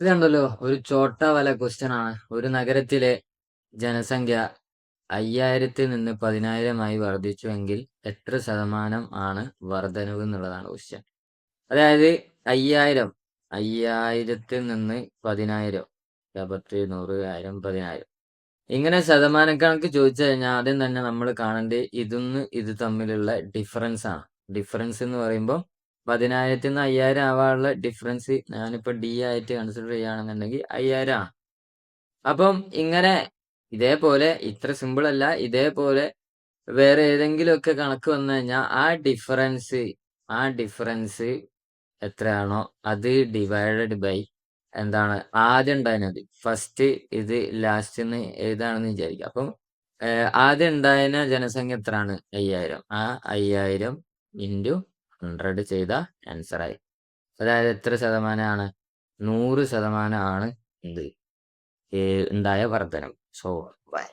ഇത് കണ്ടല്ലോ ഒരു ചോട്ട വല ക്വസ്റ്റ്യൻ ആണ്. ഒരു നഗരത്തിലെ ജനസംഖ്യ അയ്യായിരത്തിൽ നിന്ന് പതിനായിരമായി വർദ്ധിച്ചുവെങ്കിൽ എത്ര ശതമാനം ആണ് വർധനവ് എന്നുള്ളതാണ് ക്വസ്റ്റ്യൻ അതായത് അയ്യായിരം അയ്യായിരത്തിൽ നിന്ന് പതിനായിരം പത്ത് നൂറ് ആയിരം പതിനായിരം. ഇങ്ങനെ ശതമാനക്കണക്ക് ചോദിച്ചു കഴിഞ്ഞാൽ ആദ്യം തന്നെ നമ്മൾ കാണേണ്ടത് ഇതൊന്ന് ഇത് തമ്മിലുള്ള ഡിഫറൻസ് ആണ്. ഡിഫറൻസ് എന്ന് പറയുമ്പോൾ പതിനായിരത്തിൽ നിന്ന് അയ്യായിരം ആവാനുള്ള ഡിഫറൻസ് ഞാനിപ്പോൾ ഡി ആയിട്ട് കൺസിഡർ ചെയ്യുകയാണെന്നുണ്ടെങ്കിൽ അയ്യായിരം ആണ് അപ്പം ഇങ്ങനെ ഇതേപോലെ ഇത്ര സിമ്പിൾ അല്ല ഇതേപോലെ വേറെ ഏതെങ്കിലുമൊക്കെ കണക്ക് വന്നു കഴിഞ്ഞാൽ ആ ഡിഫറൻസ് ആ ഡിഫറൻസ് എത്രയാണോ അത് ഡിവൈഡഡ് ബൈ എന്താണ്? ആദ്യം ഉണ്ടായിരുന്നത് ഫസ്റ്റ് ഇത് ലാസ്റ്റ് എന്ന് ഏതാണെന്ന് വിചാരിക്കുക. അപ്പം ആദ്യം ഉണ്ടായിരുന്ന ജനസംഖ്യ എത്രയാണ്? അയ്യായിരം. ആ അയ്യായിരം ഇന്റു ഹൺഡ്രഡ് ചെയ്ത ആൻസറായി അതായത് എത്ര ശതമാനമാണ് നൂറ് ശതമാനമാണ് ഇത്. ഉണ്ടായ വർധനം സോ ബൈ